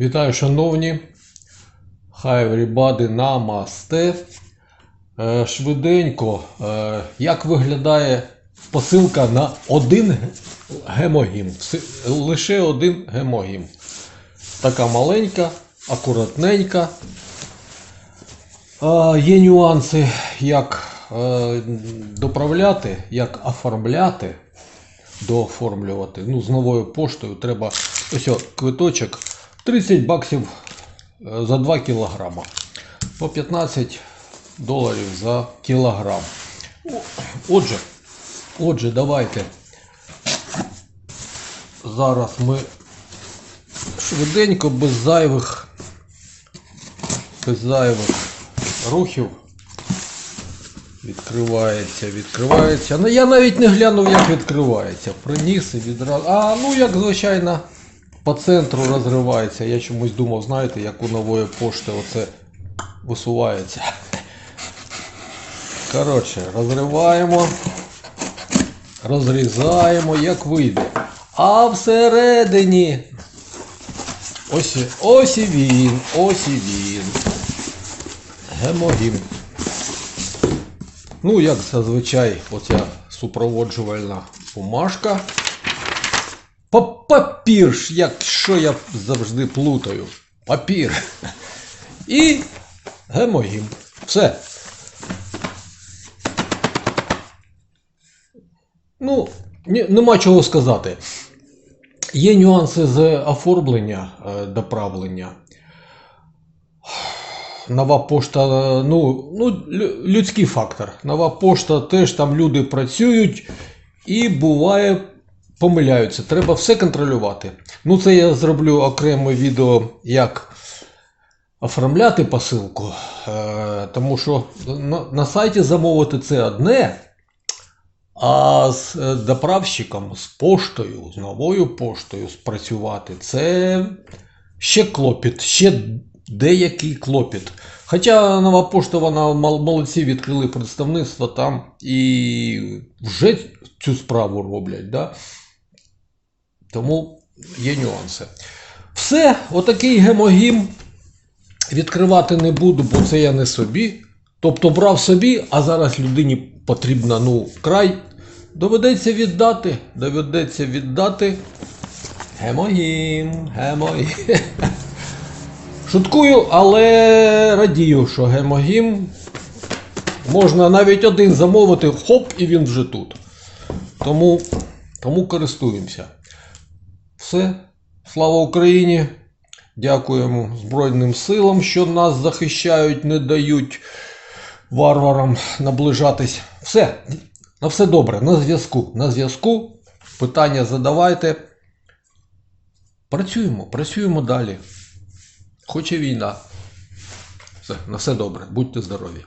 Вітаю, шановні. Хай everybody намасте. Е, Швиденько, е, як виглядає посилка на один гемогім? Лише один гемогім. Така маленька, акуратненька. Є нюанси, як е, доправляти, як оформляти, дооформлювати. Ну, з новою поштою треба ось о, квиточок 30 баксів е, за 2 кілограма. По 15 доларів за кілограм. Отже, отже, давайте. Зараз ми швиденько, без зайвих, без зайвих рухів. Відкривається, відкривається. Ну я навіть не глянув, як відкривається. Приніс і відразу. А, ну як звичайно, по центру розривається. Я чомусь думав, знаєте, як у нової пошти оце висувається. Коротше, розриваємо, розрізаємо, як вийде. А всередині. Ось, ось і він, ось і він. Гемогім. Ну, як зазвичай, оця супроводжувальна бумажка. Па- Папір ж, як що я завжди плутаю. Папір. І гемогім. Все. Ну, нема чого сказати. Є нюанси з оформлення е, доправлення. Нова пошта, ну, ну, людський фактор. Нова пошта теж там люди працюють і буває помиляються. Треба все контролювати. Ну, це я зроблю окреме відео, як оформляти посилку. Е, тому що на, сайті замовити це одне. А з е, доправщиком, з поштою, з новою поштою спрацювати це ще клопіт, ще деякий клопіт. Хоча нова пошта, вона мол- молодці відкрили представництво там і вже цю справу роблять. Да? Тому є нюанси. Все, отакий гемогім відкривати не буду, бо це я не собі. Тобто брав собі, а зараз людині потрібно ну, край. Доведеться віддати. Доведеться віддати. Гемогім, гемогім. Шуткую, але радію, що гемогім можна навіть один замовити, хоп, і він вже тут. Тому, тому користуємося. Все. Слава Україні! Дякуємо Збройним силам, що нас захищають, не дають варварам наближатись. Все, на все добре, на зв'язку. На зв'язку. Питання задавайте. Працюємо, працюємо далі. Хоче війна. Все, на все добре. Будьте здорові.